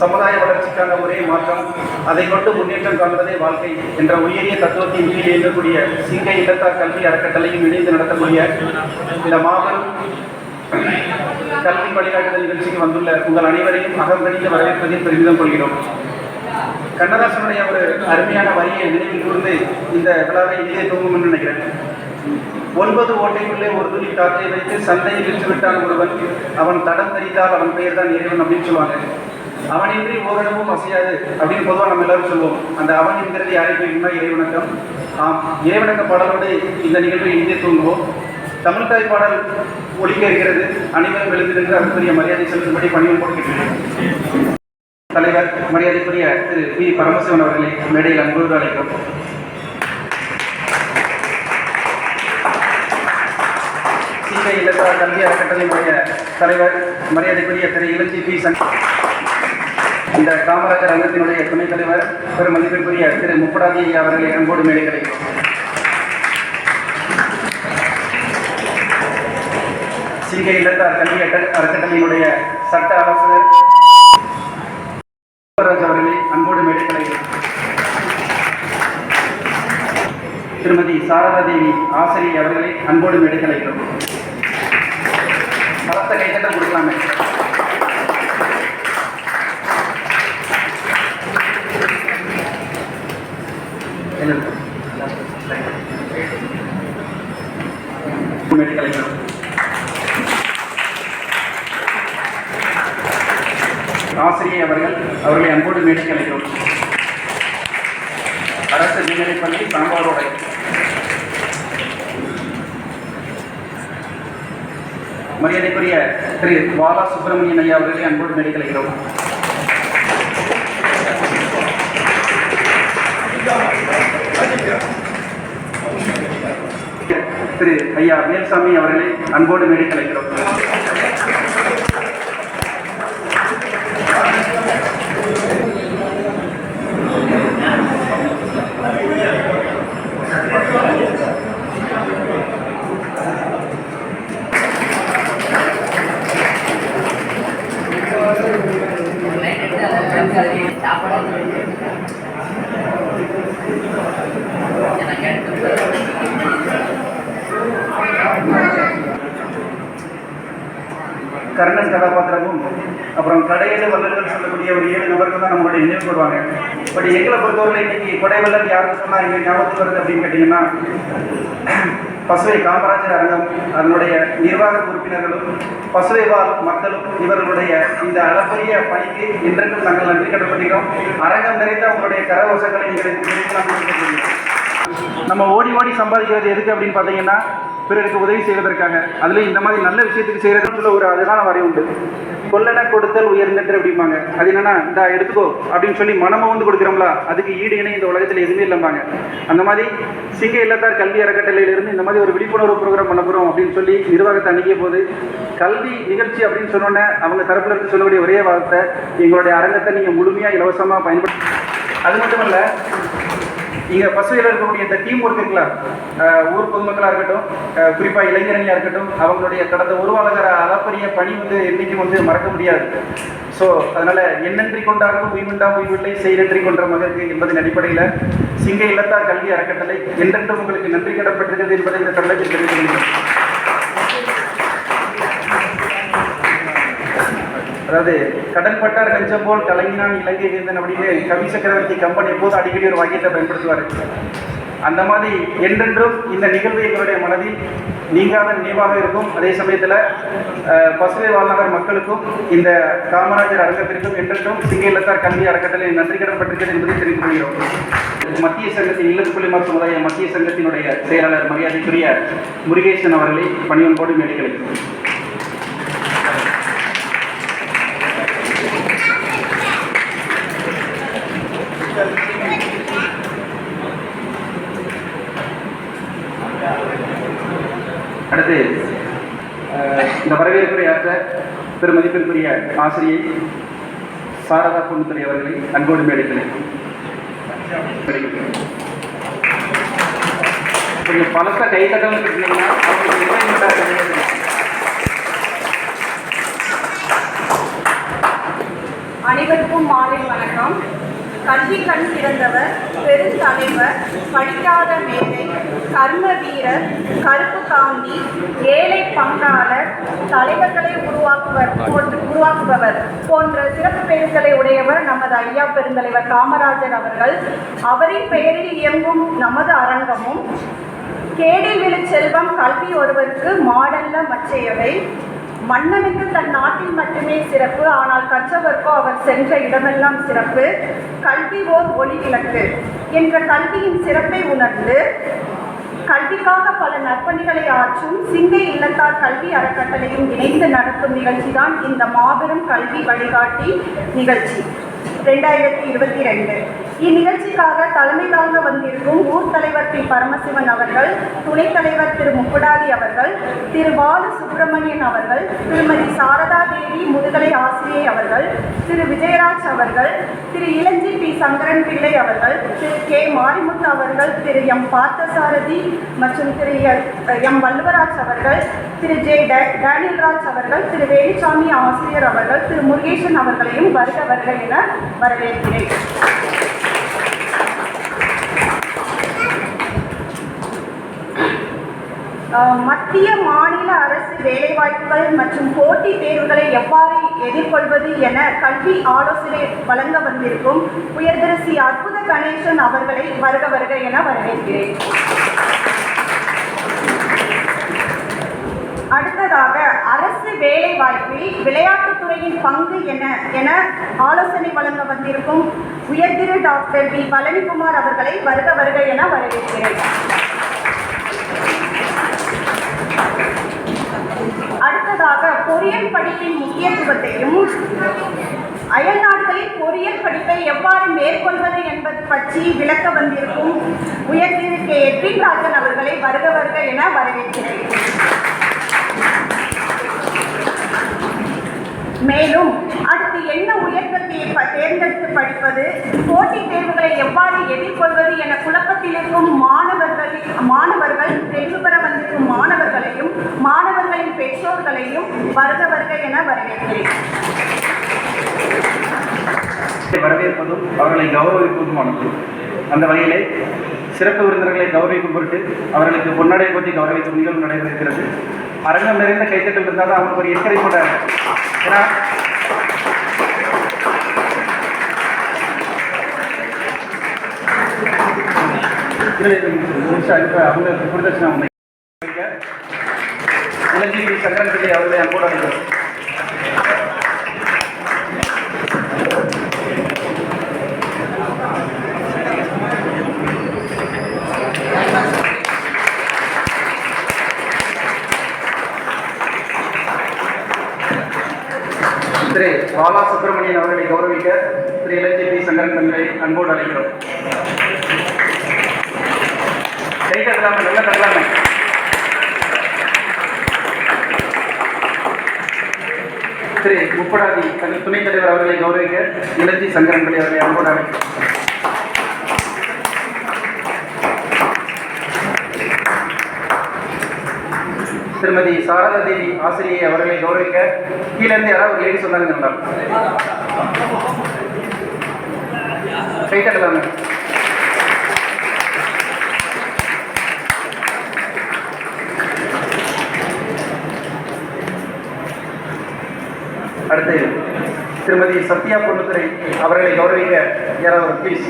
சமுதாய வளர்ச்சிக்கான ஒரே மாற்றம் அதை கொண்டு முன்னேற்றம் காண்பதே வாழ்க்கை என்ற உயரிய தத்துவத்தின் கீழ் இயங்கக்கூடிய சிங்கை இல்லத்தார் கல்வி அறக்கட்டளையும் இணைந்து நடத்தக்கூடிய இந்த மாபெரும் கல்வி வழிகாட்டுதல் நிகழ்ச்சிக்கு வந்துள்ள உங்கள் அனைவரையும் அகங்கணித்து வரவேற்பதில் பெருமிதம் கொள்கிறோம். கண்ணதாசனுடைய ஒரு அருமையான வரியை நினைவில் கூர்ந்து இந்த விழாவை இனிதே தூங்கும் என்று நினைக்கிறேன். ஒன்பது ஓட்டைக்குள்ளே ஒரு துணி காற்றை வைத்து சந்தையில் விற்றுவிட்டான் ஒருவன். அவன் தடம் தெரிந்தால் அவன் பெயர் தான் இறைவன் அப்படின்னு சொல்லுவாங்க. அவனின்றி ஓரிடமும் அசையாது அப்படின்னு பொதுவாக நம்ம எல்லாரும் சொல்லுவோம். அந்த அவன்கிறது என்கிறது யாரை இறைவணக்கம் ஆம் இறைவணக்க பாடலோடு இந்த நிகழ்வை இங்கே தூங்குவோம். தமிழ்தாய் பாடல் ஒழிக்க இருக்கிறது. அனைவரும் எழுந்து அதுக்குரிய அதற்குரிய மரியாதை செலுத்தும்படி பணியும் கொடுக்கின்றேன் தலைவர் மரியாதைக்குரிய திரு பி பரமசிவன் அவர்களை மேடையில் அன்போடு அழைக்கும் இல்லத்தார் கல்வி அறக்கட்டளையுடைய தலைவர் மரியாதைக்குரிய திரு இளஞ்சி பி. சங்க இந்த காமராஜர் அங்கத்தினுடைய துணைத் தலைவர் பெரும் மதிப்பிற்குரிய திரு முப்படாதி ஐயா அவர்களை அன்போடு மேலே கிடைக்கும். சிங்கை இல்லத்தார் கல்வி அறக்கட்டளையினுடைய சட்ட ஆலோசகர் அவர்களை அன்போடு மேடை கிடைக்கிறோம் திருமதி சாரதா தேவி ஆசிரியை அவர்களை அன்போடு மேடை பலத்த கைத்தட்டம் கொடுக்கலாமே. ஆசிரியை அவர்கள் அவர்களை அன்போடு மேடைக்கு அழைக்கிறோம். அரசு மேல்நிலைப்பள்ளி சாம்பாரோடை. மரியாதைக்குரிய திரு பாலா சுப்பிரமணியன் ஐயா அவர்களை அன்போடு மேடைக்கு அழைக்கிறோம். திரு ஐயா வேல்சாமி அவர்களை அன்போடு மேடைக்கு சாப்பாடு கர்ணன் கதாபாத்திரமும் அப்புறம் கடையில வல்லல்கள் சொல்லக்கூடிய ஒரு ஏழு நபர்கள் தான் நம்மளுடைய நினைவு கூடுவாங்க பட் எங்களை பொறுத்தவரை இன்னைக்கு கொடைவல்லல் யாருன்னு சொன்னா எங்க ஞாபகத்துக்கு வருது அப்படின்னு கேட்டீங்கன்னா பசுவை காமராஜர் அரங்கம் அதனுடைய நிர்வாக உறுப்பினர்களும் பசுவை வாழ் மக்களும் இவர்களுடைய இந்த அளப்பரிய பணிக்கு இன்றைக்கும் நாங்கள் நன்றி கடன்படுகிறோம் அரங்கம் நிறைந்த உங்களுடைய கரகோசங்களை நீங்கள் நம்ம ஓடி ஓடி சம்பாதிக்கிறது எதுக்கு அப்படின்னு பார்த்தீங்கன்னா பிறருக்கு உதவி செய்வதற்காக. அதுல இந்த மாதிரி நல்ல விஷயத்துக்கு செய்யறதுல ஒரு அழகான வரை உண்டு. கொல்லன கொடுத்தல் உயர்ந்தன்று அப்படிம்பாங்க. அது என்னன்னா இந்த எடுத்துக்கோ அப்படின்னு சொல்லி மனம வந்து கொடுக்குறோம்ல அதுக்கு ஈடு இணை இந்த உலகத்தில் எதுவுமே இல்லைம்பாங்க. அந்த மாதிரி சிங்க இல்லத்தார் கல்வி அறக்கட்டளையிலிருந்து இந்த மாதிரி ஒரு விழிப்புணர்வு ப்ரோக்ராம் பண்ண போகிறோம் அப்படின்னு சொல்லி நிர்வாகத்தை அணுகிய போது கல்வி நிகழ்ச்சி அப்படின்னு சொன்னோன்னே அவங்க தரப்புல இருந்து சொல்லக்கூடிய ஒரே வார்த்தை எங்களுடைய அரங்கத்தை நீங்கள் முழுமையாக இலவசமாக பயன்படுத்தி அது மட்டும் இல்லை இங்கே பசுவையில் இருக்கக்கூடிய இந்த டீம் ஒர்க் இருக்குல்ல ஊர் பொதுமக்களாக இருக்கட்டும் குறிப்பாக குறிப்பா இளைஞரணியாக இருக்கட்டும் அவங்களுடைய கடந்த உருவாளர் அளப்பரிய பணி வந்து என்றைக்கும் வந்து மறக்க முடியாது. ஸோ அதனால் என்னன்றி கொண்டாருக்கும் உய்வுண்டா உய்வில்லை செயலன்றி கொன்ற மகருக்கு என்பதன் அடிப்படையில் சிங்க இல்லத்தார் கல்வி அறக்கட்டளை என்றென்றும் உங்களுக்கு நன்றி கடன்பட்டிருக்கிறது என்பதை இந்த தருணத்தில் தெரிவித்துக் அதாவது கடன்பட்டார் நெஞ்சம் போல் கலங்கினான் இலங்கை வேந்தன் அப்படின்னு கவி சக்கரவர்த்தி கம்பெனி போது அடிக்கடி ஒரு வாக்கியத்தை பயன்படுத்துவார். அந்த மாதிரி என்றென்றும் இந்த நிகழ்வு எங்களுடைய மனதில் நீங்காத நினைவாக இருக்கும். அதே சமயத்தில் பசுமை வாழ்நகர் மக்களுக்கும் இந்த காமராஜர் அரங்கத்திற்கும் என்றென்றும் சிங்க இல்லத்தார் கல்வி அறக்கட்டளை நன்றி கடன் என்பதை தெரிந்து கொள்கிறோம். மத்திய சங்கத்தின் இல்லத்துப்பள்ளி புலிமார் சமுதாய மத்திய சங்கத்தினுடைய செயலாளர் மரியாதைக்குரிய முருகேசன் அவர்களை பணியன்போடு மேடைகளை அடுத்து இந்த வரவேற்புரை ஆற்ற பெருமதிப்பிற்குரிய ஆசிரியை சாரதா பொன்னுத்துறை அவர்களை அன்போடு மேடைக்கிறேன் கொஞ்சம் பலத்த கைத்தட்டம் இருக்கீங்கன்னா அனைவருக்கும் மாலை வணக்கம். கல்வி கண் திறந்தவர் பெருந்தலைவர் படிக்காத மேதை கர்ம வீரர் கருப்பு காந்தி ஏழை பங்காளர் தலைவர்களை உருவாக்குவர் உருவாக்குபவர் போன்ற சிறப்பு பெயர்களை உடையவர் நமது ஐயா பெருந்தலைவர் காமராஜர் அவர்கள். அவரின் பெயரில் இயங்கும் நமது அரங்கமும் கேடில் விழு செல்வம் கல்வி ஒருவருக்கு மாடல்ல மற்றையவை மன்னனுக்கு தன் நாட்டில் மட்டுமே சிறப்பு ஆனால் கற்றவர்க்கோ அவர் சென்ற இடமெல்லாம் சிறப்பு. கல்வி ஓர் ஒளி விளக்கு. என்ற கல்வியின் சிறப்பை உணர்ந்து கல்விக்காக பல நற்பணிகளை ஆற்றும் சிங்கை இல்லத்தார் கல்வி அறக்கட்டளையும் இணைந்து நடத்தும் நிகழ்ச்சி தான் இந்த மாபெரும் கல்வி வழிகாட்டி நிகழ்ச்சி. ரெண்டாயிரத்தி இருபத்தி ரெண்டு. இந்நிகழ்ச்சிக்காக தலைமை தாழ்ந்த வந்திருக்கும் ஊர் தலைவர் பி. பரமசிவன் அவர்கள் துணைத் தலைவர் திரு. முக்குடாதி அவர்கள் திரு. பாலு சுப்பிரமணியன் அவர்கள் திருமதி சாரதா தேவி முதுகலை ஆசிரியை அவர்கள் திரு. விஜயராஜ் அவர்கள் திரு. இளஞ்சி பி. சங்கரன் பிள்ளை அவர்கள் திரு. கே. மாரிமுத்து அவர்கள் திரு. எம். பார்த்தசாரதி மற்றும் திரு. எம். வல்லுவராஜ் அவர்கள் திரு. ஜே. டேனியல் ராஜ் அவர்கள் திரு. வேலுசாமி ஆசிரியர் அவர்கள் திரு. முருகேசன் அவர்களையும் வருக வருக என வரவேற்கிறேன். மத்திய மாநில அரசு வேலைவாய்ப்புகள் மற்றும் போட்டித் தேர்வுகளை எவ்வாறு எதிர்கொள்வது என கல்வி ஆலோசனை வழங்க வந்திருக்கும் உயர்திரு சி அற்புத கணேசன் அவர்களை வருக வருக என வரவேற்கிறேன். அடுத்ததாக அரசு வேலை வாய்ப்பில் விளையாட்டுத்துறையின் பங்கு என்ன என ஆலோசனை வழங்க வந்திருக்கும் உயர்திரு டாக்டர் பி. பழனிக்குமார் அவர்களை வருக வருக என வரவேற்கிறேன். பொறியியல் படிப்பின் முக்கியத்துவத்தையும் அயல் நாடுகளில் பொறியியல் படிப்பை எவ்வாறு மேற்கொள்வது என்பது பற்றி விளக்க வந்திருக்கும் உயர்திரு கே. எட்வின் ராஜன் அவர்களை வருக வருக என வரவேற்கிறேன். மேலும் அடுத்து என்ன உயர்கல்வியை ப- தேர்ந்தெடுத்து படிப்பது? போட்டித் தேர்வுகளை எவ்வாறு எதிர்கொள்வது என குழப்பத்தில் இருக்கும் மாணவர்களின் மாணவர்கள் தெளிவு பெற வந்திருக்கும் மாணவர்களையும் மாணவர்களின் பெற்றோர்களையும் வருக வருக என வரவேற்கிறேன். வரவேற்பதும் அவர்களை கௌரவிப்பதுமானது அந்த வகையிலே சிறப்பு விருந்தினர்களை கௌரவிக்கும் பொருட்டு அவர்களுக்கு பொன்னடை பற்றி கௌரவிக்கும் நிகழ்வு நடைபெறுகிறது. அரங்கம் நிறைந்த கைத்தட்டல் இருந்தால் தான் அவங்களுக்கு ஒரு எச்சரிக்கை ஏன்னா இல்லை, இது முடிச்சா சங்கரன் பிள்ளை அவர்களை அன்போடு அழைக்கிறோம் திரு பாலா சுப்பிரமணியன் அவர்களை கௌரவிக்க திரு இளஞ்சி பி சங்கரன் தங்களை அன்போடு அழைக்கிறோம். கை தரலாமே நல்லா தட்டலாமே திரு முப்படாதி தங்கள் துணைத் தலைவர் அவர்களை கௌரவிக்க இளஞ்சி சங்கரன் அவர்களை அன்போடு அழைக்கிறோம். திருமதி சாரதா தேவி ஆசிரியை அவர்களை கௌரவிக்க கீழே யாராவது ஒரு லேடி சொன்னாங்க கை அடுத்து திருமதி சத்யா பொண்ணுத்துறை அவர்களை கௌரவிக்க யாராவது ஒரு ப்ளீஸ்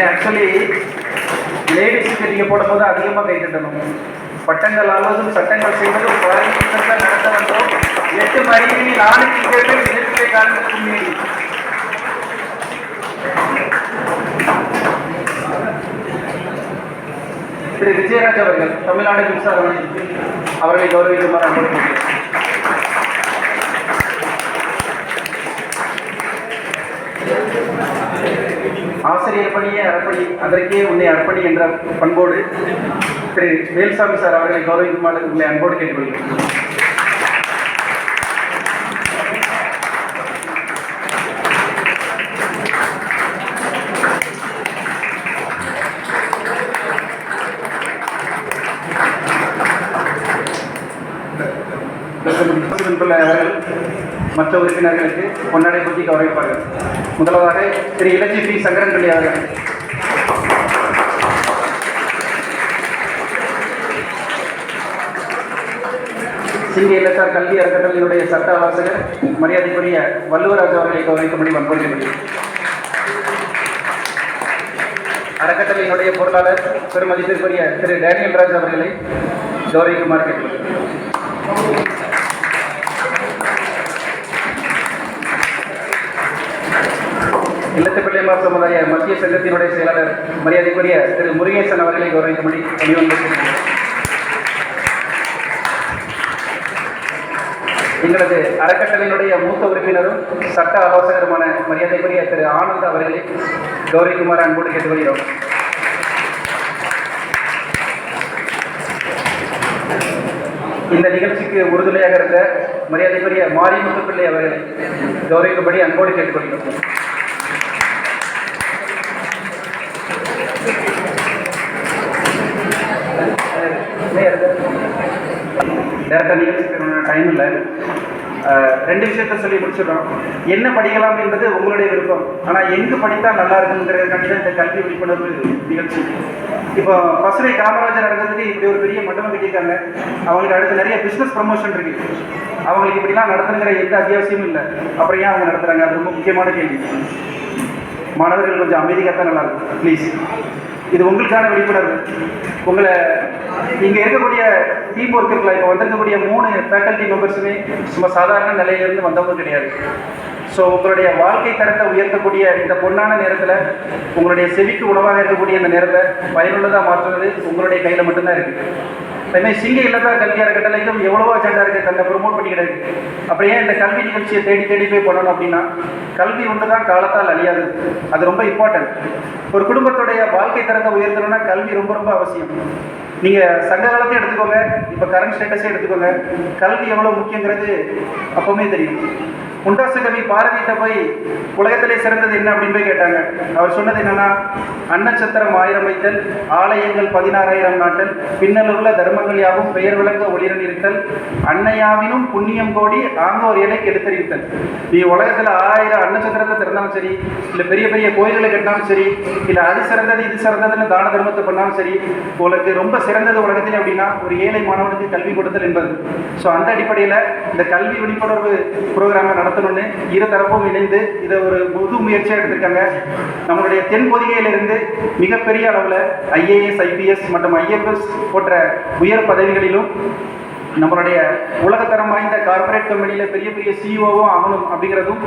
இது ஆக்சுவலி லேடிஸுக்கு நீங்கள் போடும்போது அதிகமாக கை தட்டணும் பட்டங்கள் ஆள்வதும் சட்டங்கள் செய்வதும் குழந்தைகள் நடத்த வந்தோம் எட்டு மணிக்கு நாலு டிக்கெட்டு எதிர்ப்பை காரணத்துக்கு திரு விஜயராஜ் அவர்கள் தமிழ்நாடு மின்சார வாரியத்தில் அவர்களை கௌரவிக்குமாறு அனுமதி ஆசிரியர் பணியே அறப்பணி அதற்கே உன்னை அர்ப்பணி என்ற பண்போடு திரு வேல்சாமி சார் அவர்களை கௌரவிக்குமாறு உங்களை அன்போடு கேட்டுக்கொள்கிறேன். அவர்கள் மற்ற உறுப்பினர்களுக்கு கொண்டாடை பற்றி கௌரவிப்பார்கள். முதலாவதாக திரு இலச்சி பி சங்கரன்பிள்ளை அவர்கள். சிங்க இல்லத்தார் கல்வி அறக்கட்டளையினுடைய சட்ட ஆலோசகர் மரியாதைக்குரிய வள்ளுவராஜ் அவர்களை கௌரவிக்கும்படி வன்பொருள் அறக்கட்டளையினுடைய பொருளாளர் பெருமதிப்பிற்குரிய திரு டேனியல் ராஜ் அவர்களை கௌரவிக்குமாறு கேட்டுக்கொள்கிறேன். இல்லத்து பிள்ளைமார் சமுதாய மத்திய சங்கத்தினுடைய செயலாளர் மரியாதைக்குரிய திரு முருகேசன் அவர்களை கௌரவிக்கும்படி பணிவந்திருக்கிறேன் எங்களது அறக்கட்டளையினுடைய மூத்த உறுப்பினரும் சட்ட ஆலோசகருமான மரியாதைக்குரிய திரு ஆனந்த் அவர்களை கௌரவிக்குமாறு அன்போடு கேட்டுக்கொள்கிறோம். இந்த நிகழ்ச்சிக்கு உறுதுணையாக இருந்த மரியாதைக்குரிய மாரிமுத்து முத்துப்பிள்ளை அவர்களை கௌரவிக்கும்படி அன்போடு கேட்டுக்கொள்கிறோம். டேரக்டாக நிகழ்ச்சிக்கு டைம் இல்லை. ரெண்டு விஷயத்த சொல்லி முடிச்சிடறோம். என்ன படிக்கலாம் என்பது உங்களுடைய விருப்பம். ஆனால் எங்கு படித்தா நல்லா இருக்குங்கிறதுக்காண்டி தான் இந்த கல்வி விழிப்புணர்வு நிகழ்ச்சி. இப்போ பசுரை காமராஜர் நடந்ததுக்கு இப்படி ஒரு பெரிய மண்டபம் கட்டியிருக்காங்க. அவங்களுக்கு அடுத்து நிறைய பிஸ்னஸ் ப்ரமோஷன் இருக்கு. அவங்களுக்கு இப்படிலாம் நடத்துங்கிற எந்த அத்தியாவசியமும் இல்லை. அப்புறம் ஏன் அவங்க நடத்துறாங்க? அது ரொம்ப முக்கியமான கேள்வி. மாணவர்கள் கொஞ்சம் அமைதியாக தான் நல்லா இருக்கும். ப்ளீஸ் இது உங்களுக்கான விழிப்புணர்வு. உங்களை இங்கே இருக்கக்கூடிய டீம் ஒர்க்கர்களை இப்போ வந்திருக்கக்கூடிய மூணு ஃபேக்கல்டி மெம்பர்ஸுமே சும்மா சாதாரண நிலையிலிருந்து வந்தவங்க கிடையாது. ஸோ உங்களுடைய வாழ்க்கை தரத்தை உயர்த்தக்கூடிய இந்த பொன்னான நேரத்தில் உங்களுடைய செவிக்கு உணவாக இருக்கக்கூடிய இந்த நேரத்தை பயனுள்ளதாக மாற்றுறது உங்களுடைய கையில் மட்டும்தான் இருக்குது அதேமாதிரி சிங்க இல்லத்தா கல்வி கட்டளைக்கும் எவ்வளவோ அஜெண்டா இருக்குது தன்னை ப்ரொமோட் பண்ணிக்கிறது அப்படியே இந்த கல்வி நிகழ்ச்சியை தேடி தேடி போய் பண்ணணும் அப்படின்னா கல்வி ஒன்று தான் காலத்தால் அழியாது. அது ரொம்ப இம்பார்ட்டன்ட் ஒரு குடும்பத்துடைய வாழ்க்கை தரத்தை உயர்த்தணும்னா கல்வி ரொம்ப ரொம்ப அவசியம். நீங்கள் சங்க காலத்தையும் எடுத்துக்கோங்க இப்போ கரண்ட் ஸ்டேட்டஸே எடுத்துக்கோங்க. கல்வி எவ்வளோ முக்கியங்கிறது அப்போவுமே தெரியும். முண்டாசு கவி பாரதியிட்ட போய் உலகத்திலே சிறந்தது என்ன? அப்படின்னு போய் கேட்டாங்க. அவர் சொன்னது என்னன்னா அன்னச்சத்திரம் ஆயிரம் வைத்தல் ஆலயங்கள் பதினாறாயிரம் நாட்டல் பின்னலுள்ள தர்மங்கள் யாவும் பெயர் விளங்க ஒளிரன் இருத்தல் அன்னையாவினும் புண்ணியம் கோடி ஆங்கோர் இலைக்கு எடுத்தறிவித்தல் நீ உலகத்தில் ஆயிரம் அன்னச்சத்திரத்தை திறந்தாலும் சரி இல்லை பெரிய பெரிய கோயில்களை கட்டினாலும் சரி இல்லை அது சிறந்தது இது சிறந்ததுன்னு தான தர்மத்தை பண்ணாலும் சரி உனக்கு ரொம்ப சிறந்தது உலகத்தில் அப்படின்னா ஒரு ஏழை மாணவனுக்கு கல்வி கொடுத்தல் என்பது. ஸோ அந்த அடிப்படையில் இந்த கல்வி விழிப்புணர்வு ப்ரோக்ராமை நடத்தணும்னு இரு தரப்பும் இணைந்து இதை ஒரு புது முயற்சியாக எடுத்திருக்காங்க. நம்மளுடைய தென்பொதிகையிலிருந்து மிகப்பெரிய அளவில் ஐஏஎஸ் ஐபிஎஸ் மற்றும் ஐஎஃப்எஸ் போன்ற உயர் பதவிகளிலும் நம்மளுடைய உலகத்தரம் வாய்ந்த கார்ப்பரேட் கம்பெனியில் பெரிய பெரிய சிஇஓவும் ஆகணும் அப்படிங்கிறதும்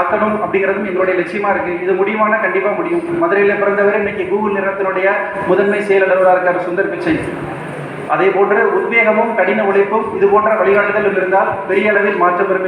ஆக்கணும் அப்படிங்கிறதும் எங்களுடைய லட்சியமாக இருக்குது இது முடியுமானா கண்டிப்பாக முடியும். மதுரையில் பிறந்தவர் இன்னைக்கு கூகுள் நிறுவனத்தினுடைய முதன்மை செயலாளராக இருக்கார் சுந்தர் பிச்சை. அதே போன்று உத்வேகமும் கடின உழைப்பும் இது போன்ற வழிகாட்டுதலும் இருந்தால் பெரிய அளவில் மாற்றம் பெறும்